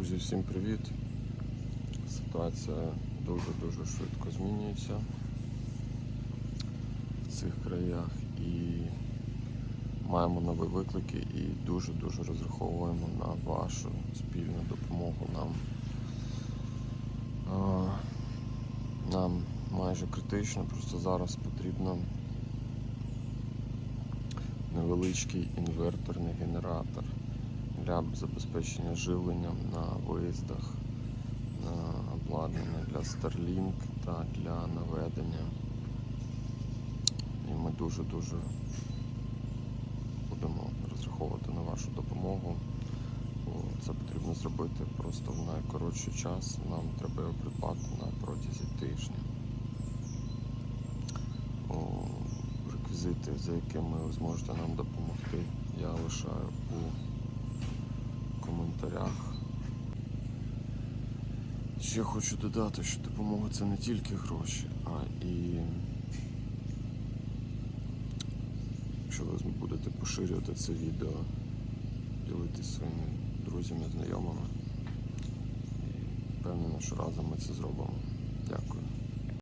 Друзі, всім привіт! Ситуація дуже-дуже швидко змінюється в цих краях і маємо нові виклики і дуже-дуже розраховуємо на вашу спільну допомогу нам. Нам майже критично, просто зараз потрібно невеличкий інверторний генератор для забезпечення живленням на виїздах, на обладнання для Starlink та для наведення. І ми дуже-дуже будемо розраховувати на вашу допомогу. Бо Це потрібно зробити просто в найкоротший час. Нам треба його придбати на протязі тижня. Реквізити, за якими ви зможете нам допомогти, я лишаю у коментарях. Ще хочу додати, що допомога це не тільки гроші, а і якщо ви будете поширювати це відео, ділитися своїми друзями, знайомими. І впевнений, що разом ми це зробимо.